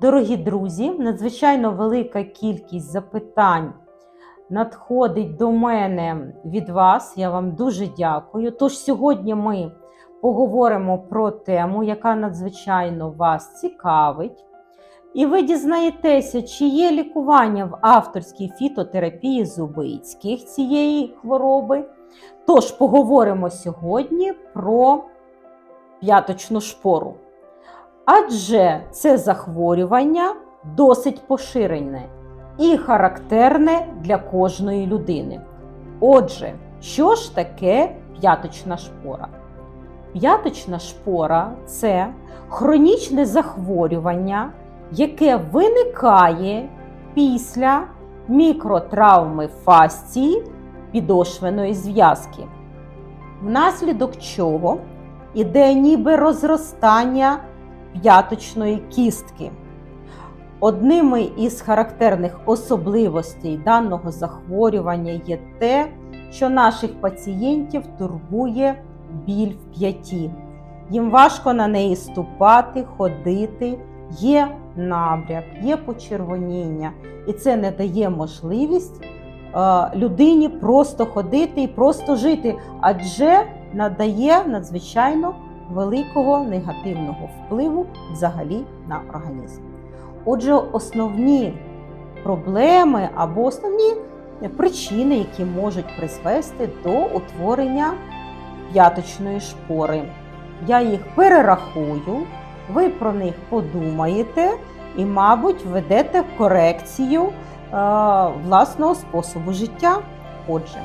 Дорогі друзі, надзвичайно велика кількість запитань надходить до мене від вас. Я вам дуже дякую. Тож сьогодні ми поговоримо про тему, яка надзвичайно вас цікавить. І ви дізнаєтеся, чи є лікування в авторській фітотерапії Зубицьких цієї хвороби. Тож поговоримо сьогодні про п'яточну шпору. Адже це захворювання досить поширене і характерне для кожної людини. Отже, що ж таке п'яточна шпора? П'яточна шпора це хронічне захворювання, яке виникає після мікротравми фасції підошвеної зв'язки, внаслідок чого іде ніби розростання п'яточної кістки. Одними із характерних особливостей даного захворювання є те, що наших пацієнтів турбує біль в п'яті. Їм важко на неї ступати, ходити, є набряк, є почервоніння, і це не дає можливість е, людині просто ходити і просто жити, адже надає надзвичайно великого негативного впливу взагалі на організм. Отже, основні проблеми або основні причини, які можуть призвести до утворення п'яточної шпори. Я їх перерахую, ви про них подумаєте і, мабуть, введете корекцію е, власного способу життя. Отже,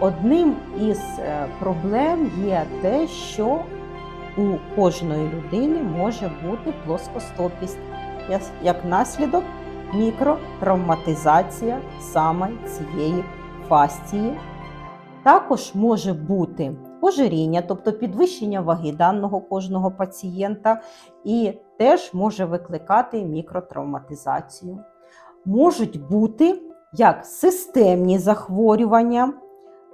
одним із е, проблем є те, що у кожної людини може бути плоскостопість як наслідок мікротравматизація саме цієї фасції. Також може бути ожиріння, тобто підвищення ваги даного кожного пацієнта, і теж може викликати мікротравматизацію. Можуть бути як системні захворювання,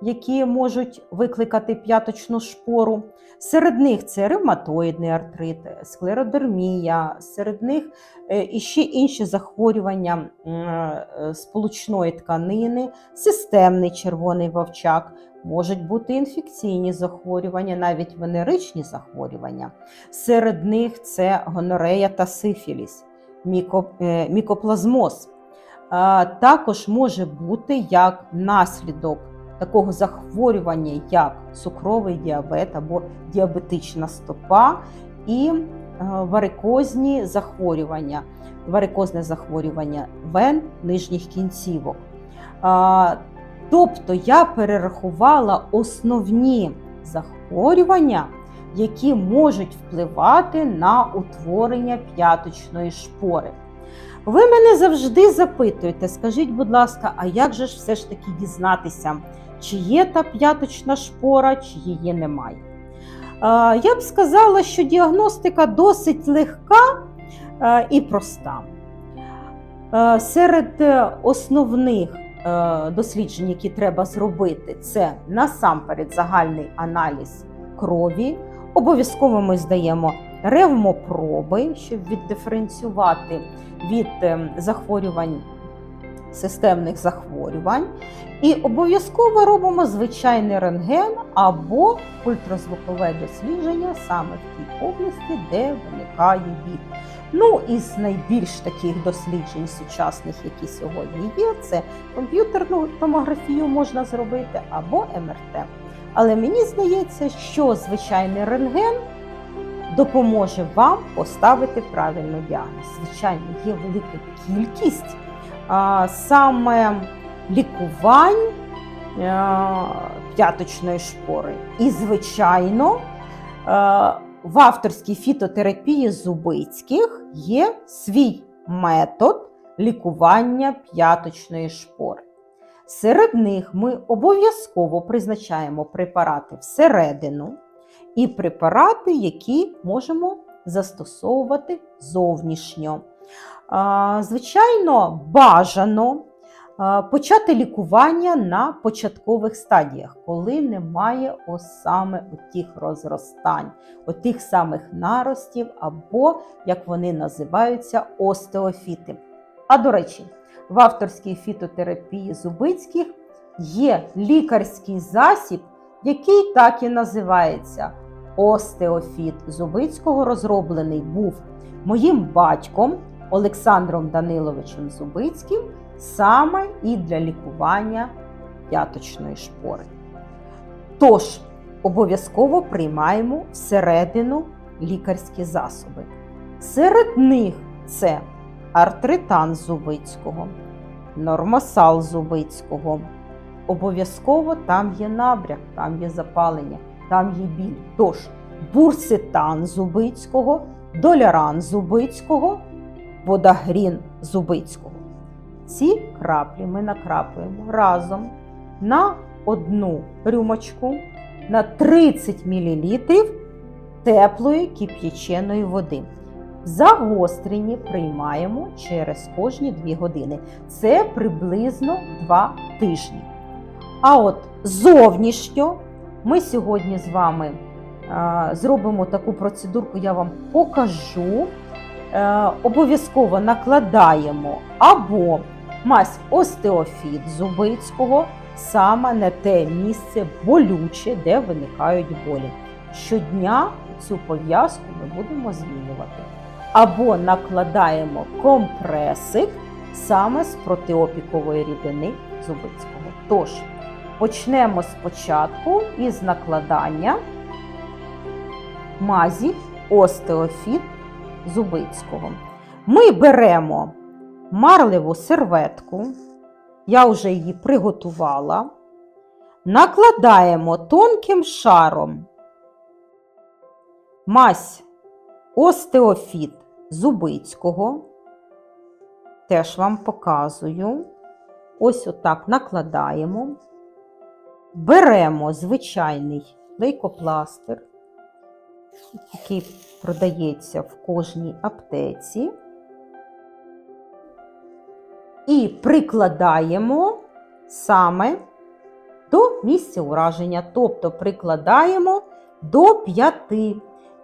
які можуть викликати п'яточну шпору. Серед них це ревматоїдний артрит, склеродермія, серед них е, і ще інші захворювання е, сполучної тканини, системний червоний вовчак, можуть бути інфекційні захворювання, навіть венеричні захворювання. Серед них це гонорея та сифіліс, е, мікоплазмоз. Також може бути як наслідок такого захворювання, як цукровий діабет або діабетична стопа, і е, варикозні захворювання, варикозне захворювання вен нижніх кінцівок. Тобто я перерахувала основні захворювання, які можуть впливати на утворення п'яточної шпори. Ви мене завжди запитуєте, скажіть, будь ласка, а як же ж все ж таки дізнатися, чи є та п'яточна шпора, чи її немає? Я б сказала, що діагностика досить легка і проста. Серед основних досліджень, які треба зробити, це насамперед загальний аналіз крові. Обов'язково ми здаємо ревмопроби, щоб віддиференціювати від ем, захворювань системних захворювань. І обов'язково робимо звичайний рентген або ультразвукове дослідження саме в тій області, де виникає біль. Ну, із найбільш таких досліджень сучасних, які сьогодні є, це комп'ютерну томографію можна зробити або МРТ. Але мені здається, що звичайний рентген допоможе вам поставити правильний діагноз. Звичайно, є велика кількість саме лікувань п'яточної шпори. І, звичайно, в авторській фітотерапії Зубицьких є свій метод лікування п'яточної шпори. Серед них ми обов'язково призначаємо препарати всередину і препарати, які можемо застосовувати зовнішньо. Звичайно, бажано Почати лікування на початкових стадіях, коли немає саме тих розростань, тих самих наростів, або, як вони називаються, остеофіти. А до речі, в авторській фітотерапії Зубицьких є лікарський засіб, який так і називається остеофіт Зубицького, розроблений був моїм батьком Олександром Даниловичем Зубицьким саме і для лікування п'яточної шпори. Тож, обов'язково приймаємо всередину лікарські засоби. Серед них це артритан Зубицького, нормосал Зубицького. Обов'язково там є набряк, там є запалення, там є біль. Тож, бурситан Зубицького, доляран Зубицького, водагрін Зубицького. Ці краплі ми накрапуємо разом на одну рюмочку на 30 мл теплої кип'яченої води. Загострені приймаємо через кожні 2 години. Це приблизно 2 тижні. А от зовнішньо ми сьогодні з вами зробимо таку процедурку, я вам покажу. Е, обов'язково накладаємо або мазь остеофіт Зубицького саме на те місце болюче, де виникають болі. Щодня цю пов'язку ми будемо змінювати. Або накладаємо компресик саме з протиопікової рідини Зубицького. Тож, почнемо спочатку із накладання мазі остеофіт Зубицького. Ми беремо марливу серветку, я вже її приготувала, накладаємо тонким шаром мазь остеофіт Зубицького. Теж вам показую. Ось отак накладаємо. Беремо звичайний лейкопластир, який продається в кожній аптеці. І прикладаємо саме до місця ураження, тобто прикладаємо до п'яти.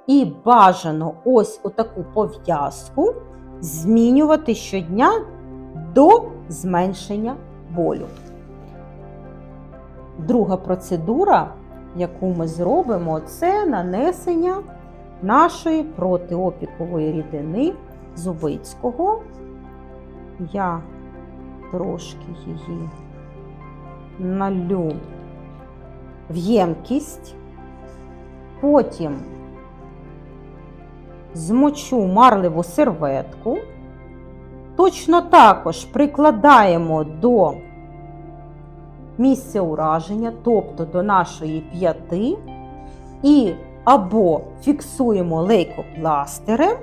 І бажано ось отаку пов'язку змінювати щодня до зменшення болю. Друга процедура, яку ми зробимо, це нанесення нашої протиопікової рідини Зубицького. Я трошки її налю в ємкість, потім змочу марливу серветку, точно також прикладаємо до місця ураження, тобто до нашої п'яти, і або фіксуємо лейкопластирем,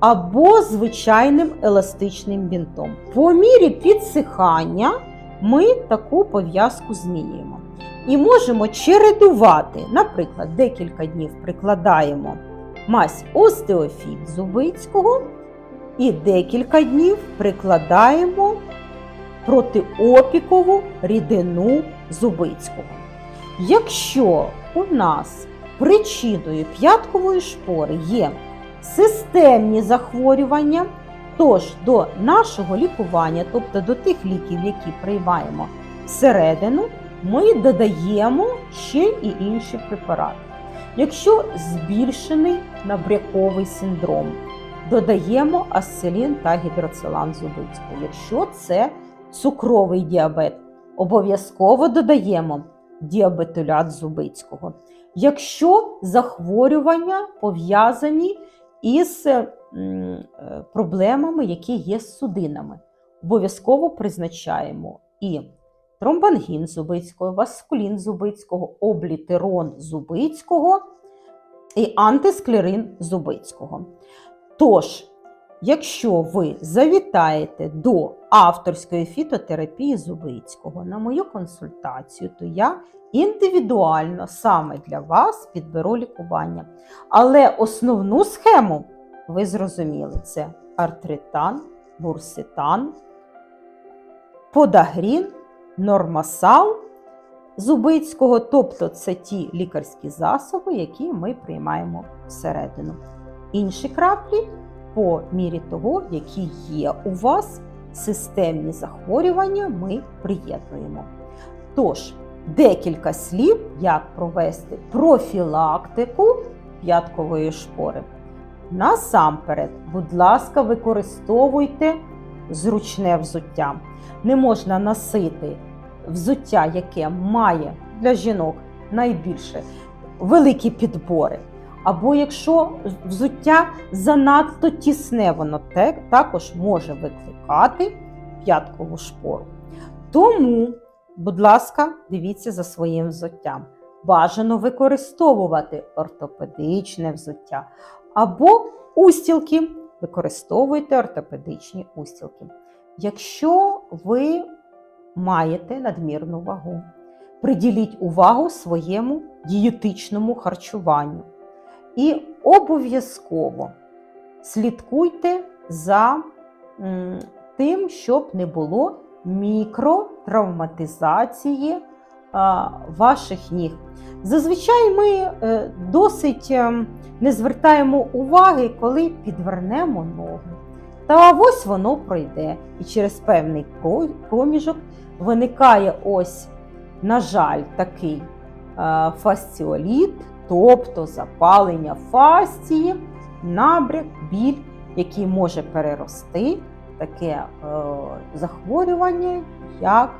або звичайним еластичним бінтом. По мірі підсихання ми таку пов'язку змінюємо. І можемо чередувати, наприклад, декілька днів прикладаємо мазь остеофіт Зубицького і декілька днів прикладаємо протиопікову рідину Зубицького. Якщо у нас причиною п'яткової шпори є системні захворювання, тож до нашого лікування, тобто до тих ліків, які приймаємо всередину, ми додаємо ще і інші препарати. Якщо збільшений набряковий синдром, додаємо асцелін та гідроцилан Зубицького. Якщо це цукровий діабет, обов'язково додаємо діабетолят Зубицького. Якщо захворювання пов'язані із проблемами, які є з судинами, обов'язково призначаємо і тромбангін Зубицького, васкулін Зубицького, облітерон Зубицького і антисклерин Зубицького. Тож, якщо ви завітаєте до авторської фітотерапії Зубицького на мою консультацію, то я індивідуально саме для вас підберу лікування. Але основну схему ви зрозуміли: це артритан, бурситан, подагрін, нормасал Зубицького, тобто це ті лікарські засоби, які ми приймаємо всередину. Інші краплі по мірі того, які є у вас системні захворювання, ми приєднуємо. Тож, декілька слів, як провести профілактику п'яткової шпори. Насамперед, будь ласка, використовуйте зручне взуття. Не можна носити взуття, яке має для жінок найбільше великі підбори. Або якщо взуття занадто тісне, воно також може викликати п'яткову шпору. Тому, будь ласка, дивіться за своїм взуттям. Бажано використовувати ортопедичне взуття або устілки. Використовуйте ортопедичні устілки. Якщо ви маєте надмірну вагу, приділіть увагу своєму дієтичному харчуванню. І обов'язково слідкуйте за тим, щоб не було мікротравматизації ваших ніг. Зазвичай ми е, досить е, не звертаємо уваги, коли підвернемо ногу. Та ось воно пройде. І через певний проміжок виникає ось, на жаль, такий е, фасціоліт, тобто запалення фасції, набряк, біль, який може перерости таке е, захворювання, як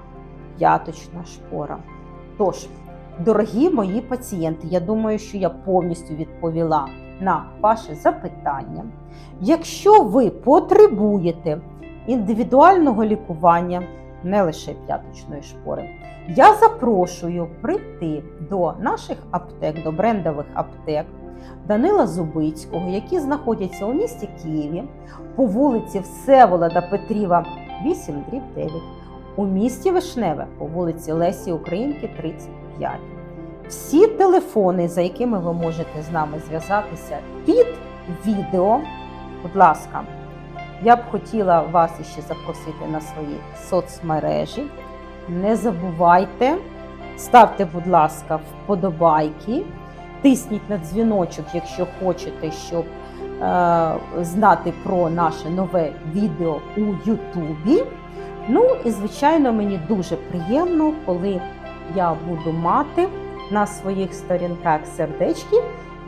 п'яточна шпора. Тож, дорогі мої пацієнти, я думаю, що я повністю відповіла на ваше запитання. Якщо ви потребуєте індивідуального лікування, не лише п'яточної шпори, я запрошую прийти до наших аптек, до брендових аптек Данила Зубицького, які знаходяться у місті Києві по вулиці Всеволода Петріва, 8 дріб 9, у місті Вишневе по вулиці Лесі Українки, 35. Всі телефони, за якими ви можете з нами зв'язатися під відео, будь ласка, я б хотіла вас іще запросити на свої соцмережі. Не забувайте, ставте, будь ласка, вподобайки, тисніть на дзвіночок, якщо хочете, щоб е, знати про наше нове відео у Ютубі. Ну і, звичайно, мені дуже приємно, коли я буду мати на своїх сторінках сердечки,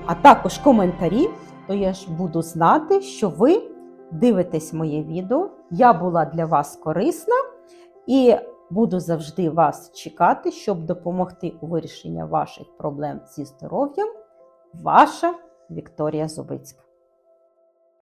а також коментарі, то я ж буду знати, що ви дивитесь моє відео. Я була для вас корисна і буду завжди вас чекати, щоб допомогти у вирішенні ваших проблем зі здоров'ям. Ваша Вікторія Зубицька.